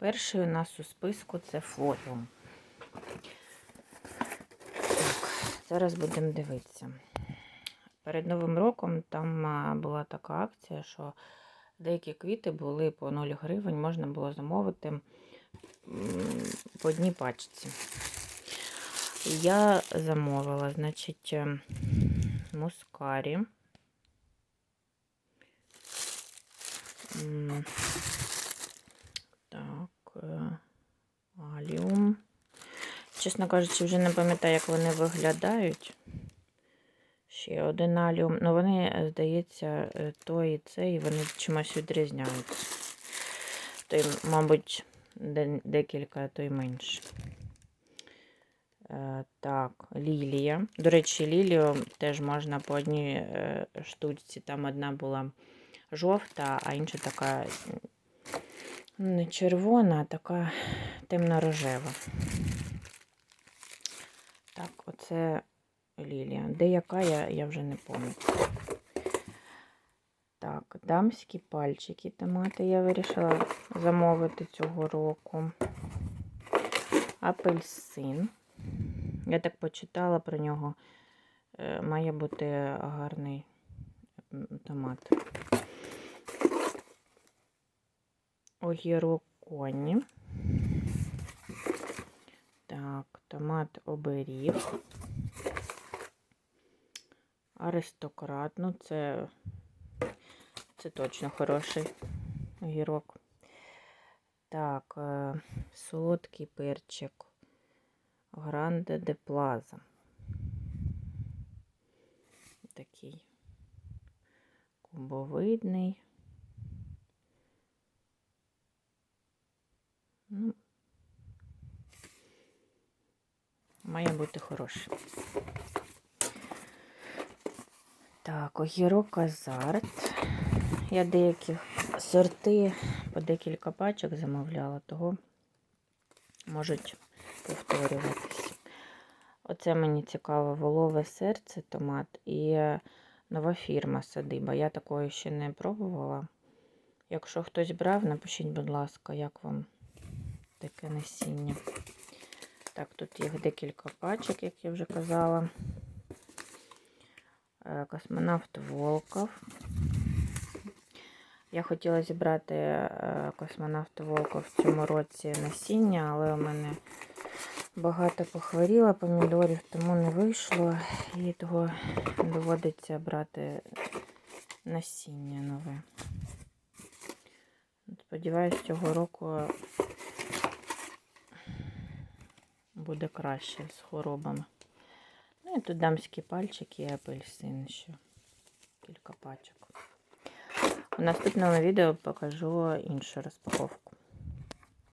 Перший у нас у списку це фоліум. Так, зараз будемо дивитися. Перед Новим роком там була така акція, що деякі квіти були по 0 гривень, можна було замовити по одній пачці. Я замовила, значить, е, мускарі. Аліум. Чесно кажучи, вже не пам'ятаю, як вони виглядають. Ще один аліум. Ну, вони, здається, е, той і цей, вони чимось відрізняються. Той, мабуть, декілька, то й менше. Так, лілія. До речі, лілію теж можна по одній е, штучці. Там одна була жовта, а інша така не червона, а така темно-рожева. Так, оце лілія. Де яка, я, я вже не пам'ятаю. Так, дамські пальчики томати я вирішила замовити цього року. Апельсин. Я так почитала про нього. Е, Має бути гарний томат. Огірок коні. Так, томат оберіг. Аристократ. Ну, це, це точно хороший огірок. Так, е, солодкий перчик. Гранде де Плаза. Такий кубовидний. Ну, має бути хороший. Так, огірок азарт. Я деякі сорти по декілька пачок замовляла, того можуть повторюватись. Оце мені цікаво волове серце, томат і нова фірма садиба. Я такої ще не пробувала. Якщо хтось брав, напишіть, будь ласка, як вам таке насіння. Так, тут їх декілька пачок, як я вже казала. Е, Космонавт Волков. Я хотіла зібрати е, космонавт Волков в цьому році насіння, але у мене багато похворіла помідорів, тому не вийшло. І того доводиться брати насіння нове. Сподіваюсь, цього року буде краще з хворобами. Ну і тут дамські пальчики і апельсин ще. Кілька пачок. У наступному відео покажу іншу розпаковку.